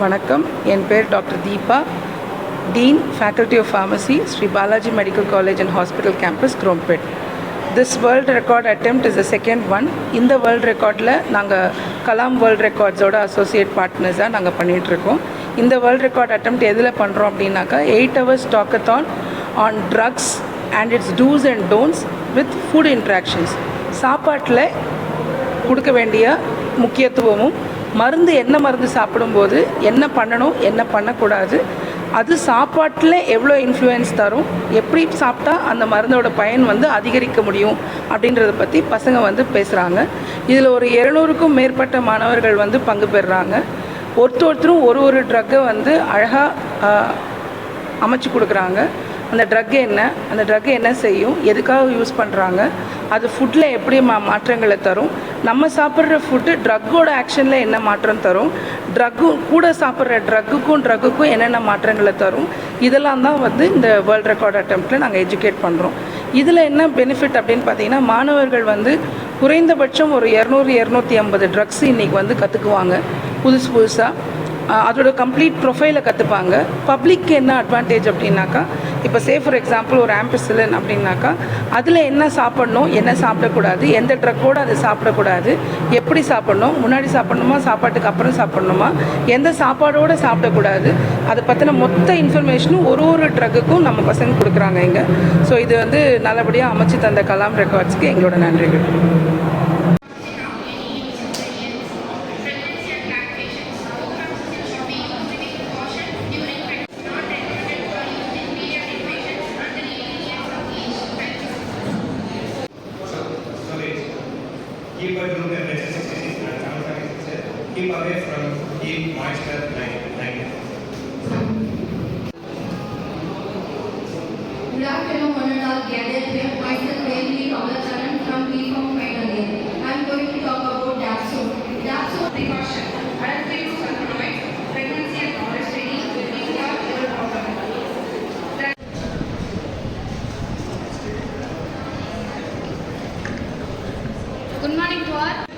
வணக்கம். என் பேர் doctor Deepa. Dean faculty of pharmacy Sri Balaji medical college and hospital campus Chromepet this world record attempt is the second one இந்த world ரெக்கார்டில் நாங்கள் Kalam world ரெக்கார்ட்ஸோட associate பார்ட்னர்ஸாக நாங்கள் பண்ணிகிட்ருக்கோம் இந்த வேர்ல்டு ரெக்கார்ட் அட்டெம்ப்ட் எதில் பண்ணுறோம் அப்படின்னாக்கா eight hours talkathon on drugs and its do's and don'ts with food interactions சாப்பாட்டில் கொடுக்க வேண்டிய முக்கியத்துவமும் மருந்து என்ன மருந்து சாப்பிடும்போது என்ன பண்ணணும் என்ன பண்ணக்கூடாது அது சாப்பாட்டில் எவ்வளோ இன்ஃப்ளூயன்ஸ் தரும் எப்படி சாப்பிட்டா அந்த மருந்தோட பயன் வந்து அதிகரிக்க முடியும் அப்படின்றத பற்றி பசங்க வந்து பேசுகிறாங்க இதில் ஒரு இரநூறுக்கும் மேற்பட்ட மாணவர்கள் வந்து பங்கு பெறுறாங்க ஒருத்தர் ஒருத்தரும் ஒரு ஒரு ட்ரக்கை வந்து அழகாக அமைச்சு கொடுக்குறாங்க. அந்த ட்ரக் என்ன அந்த ட்ரக் என்ன செய்யும் எதுக்காக யூஸ் பண்ணுறாங்க அது ஃபுட்டில் எப்படி மா மாற்றங்களை தரும் நம்ம சாப்பிட்ற ஃபுட்டு ட்ரக்கோட ஆக்ஷனில் என்ன மாற்றம் தரும் ட்ரக்கு கூட சாப்பிட்ற ட்ரக்குக்கும் ட்ரக்குக்கும் என்னென்ன மாற்றங்களை தரும் இதெல்லாம் தான் வந்து இந்த வேர்ல்ட் ரெக்கார்ட் அட்டெம்ப்டில் நாங்கள் எஜுகேட் பண்ணுறோம் இதில் என்ன பெனிஃபிட் அப்படின்னு பார்த்தீங்கன்னா மாணவர்கள் வந்து குறைந்தபட்சம் ஒரு இரநூறு இரநூத்தி ஐம்பது ட்ரக்ஸ் இன்றைக்கி வந்து கற்றுக்குவாங்க புதுசு புதுசாக அதோட கம்ப்ளீட் ப்ரொஃபைலை கற்றுப்பாங்க பப்ளிக்கு என்ன அட்வான்டேஜ் அப்படின்னாக்கா இப்போ சே ஃபார் எக்ஸாம்பிள் ஒரு ஆம்பிசிலன் அப்படின்னாக்கா அதில் என்ன சாப்பிடணும் என்ன சாப்பிடக்கூடாது எந்த ட்ரக்கோடு அதை சாப்பிடக்கூடாது எப்படி சாப்பிடணும் முன்னாடி சாப்பிடணுமா சாப்பாட்டுக்கு அப்புறம் சாப்பிடணுமா எந்த சாப்பாடோடு சாப்பிடக்கூடாது அதை பற்றின மொத்த இன்ஃபர்மேஷனும் ஒரு ஒரு ட்ரக்குக்கும் நம்ம பசங்க கொடுக்குறாங்க இங்கே. ஸோ இது வந்து நல்லபடியாக அமைச்சு தந்த கலாம் ரெக்கார்ட்ஸ்க்கு எங்களோட நன்றிகள். Keep a room temperature 66 and 77. Keep away from heat, moisture, light. light. Good afternoon, Honorable and gathered Good morning to all.